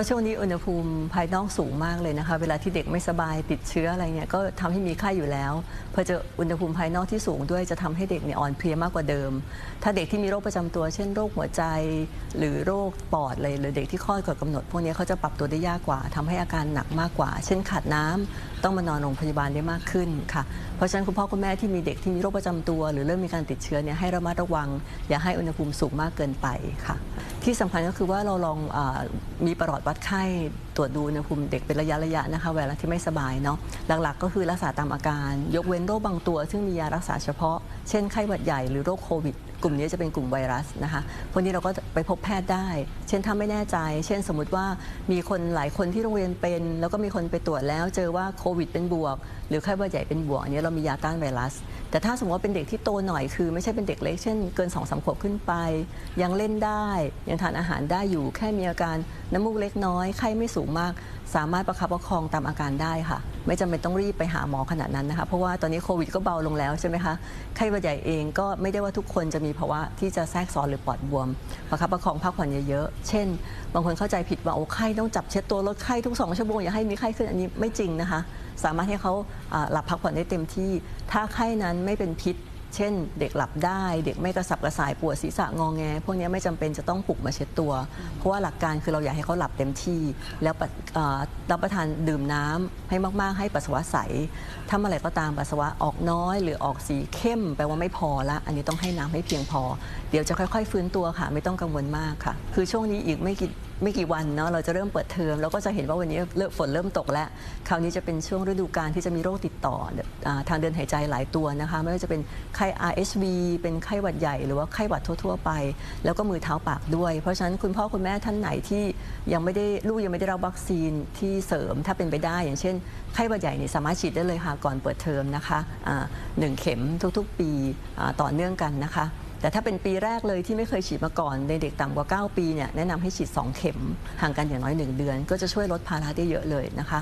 ก็ช่วงนี้อุณหภูมิภายนอกสูงมากเลยนะคะ เวลาที่เด็กไม่สบายติดเชื้ออะไรเนี่ยก็ทำให้มีไข้อยู่แล้วพอเจออุณหภูมิภายนอกที่สูงด้วยจะทำให้เด็กเนี่ยอ่อนเพลียมากกว่าเดิม ถ้าเด็กที่มีโรคประจำตัว เช่นโรคหัวใจ หรือโรคปอดเลยหรือเด็กที่คลอดก่อนกำหนด พวกนี้เขาจะปรับตัวได้ยากกว่าทำให้อาการหนักมากกว่า เช่นขาดน้ำต้องมานอนโรงพยาบาลได้มากขึ้นค่ะ เพราะฉะนั้นคุณพ่อคุณแม่ที่มีเด็กที่มีโรคประจำตัว หรือเริ่มมีการติดเชื้อเนี่ยให้ระมัดระวัง อย่าให้อุณหภูมิสูงมากเกินไปค่ะ ที่สำคัญก็คือว่าเราลองอมีประลอดวัดไข้ ตรวจดูอุณหภูมิเด็กเป็นระยะระยะๆนะคะเวลาที่ไม่สบายเนาะหลักๆ ก็คือรักษาตามอาการ ยกเว้นโรคบางตัว ซึ่งมียารักษาเฉพาะ เช่นไข้หวัดใหญ่หรือโรคโควิดกลุ่มนี้จะเป็นกลุ่มไวรัสนะคะพวกนี้เราก็ไปพบแพทย์ได้ เช่นถ้าไม่แน่ใจ เช่นสมมติว่ามีคนหลายคนที่โรงเรียนเป็น แล้วก็มีคนไปตรวจแล้ว เจอว่าโควิดเป็นบวก หรือไข้หวัดใหญ่เป็นบวกอันนี้เรามียาต้านไวรัส แต่ถ้าสมมติว่าเป็นเด็กที่โตหน่อยคือไม่ใช่เป็นเด็กเล็กเช่นเกิน2อสขวบขึ้นไป ยังเล่นได้ ยังทานอาหารได้อยู่แค่มีอาการน้ำมูกเล็กน้อยไข้ไม่สูงมาก สามารถประคับประคองตามอาการได้ค่ะ ไม่จำเป็นต้องรีบไปหาหมอขนาดนั้นนะคะ เพราะว่าตอนนี้โควิดก็เบาลงแล้วใช่ไหมคะไข้หวัดใหญ่เองก็ไม่ได้ว่าทุกคนจะมีภาวะที่จะแทรกซ้อนหรือปอดบวม ประคับประคองพักผ่อนเยอะๆ เช่น บางคนเข้าใจผิดว่าโอ้ไข้ต้องจับเช็ดตัวลดไข้ทุกสองชั่วโมงอย่าให้มีไข้ขึ้นอันนี้ไม่จริงนะคะ สามารถให้เขาอ่าหลับพักผ่อนได้เต็มที่ ถ้าไข้นั้นไม่เป็นพิษ เช่น เด็กหลับได้ เด็กไม่กระสับกระส่ายปวดศีรษะงองแง พวกนี้ไม่จำเป็นจะต้องปลุกมาเช็ดตัว เพราะว่าหลักการคือเราอยากให้เขาหลับเต็มที่ แล้วปะเอ่อรับประทานดื่มน้ำให้มาก ๆ ให้ปัสสาวะใสถ้าเมื่อไหร่ก็ตามปัสสาวะออกน้อย หรือออกสีเข้มแปลว่าไม่พอละ อันนี้ต้องให้น้ำให้เพียงพอ เดี๋ยวจะค่อย ๆ ฟื้นตัวค่ะ ไม่ต้องกังวลมากค่ะ คือช่วงนี้อีกไม่กี่ ไม่กี่วันเนาะเราจะเริ่มเปิดเทอมแล้วก็จะเห็นว่าวันนี้เริ่มฝนเริ่มตกแล้ว คราวนี้จะเป็นช่วงฤดูกาลที่จะมีโรคติดต่ออาทางเดินหายใจหลายตัวนะคะไม่ว่าจะเป็นไข้ RSV เป็นไข้หวัดใหญ่หรือว่าไข้หวัดทั่ว ๆ ไป แล้วก็มือเท้าปากด้วย เพราะฉะนั้นคุณพ่อคุณแม่ท่านไหนที่ยังไม่ได้ลูกยังไม่ได้รับวัคซีนที่เสริมถ้าเป็นไปได้ อย่างเช่นไข้หวัดใหญ่นี่สามารถฉีดได้เลยค่ะก่อนเปิดเทอมนะคะอ่าหนึ่งเข็มทุกๆ ปีต่อเนื่องกันนะคะ แต่ถ้าเป็นปีแรกเลยที่ไม่เคยฉีดมาก่อนในเด็กต่ำกว่า 9 ปีเนี่ยแนะนำให้ฉีด 2 เข็มห่างกันอย่างน้อย 1 เดือน ก็จะช่วยลดภาระได้เยอะเลยนะคะ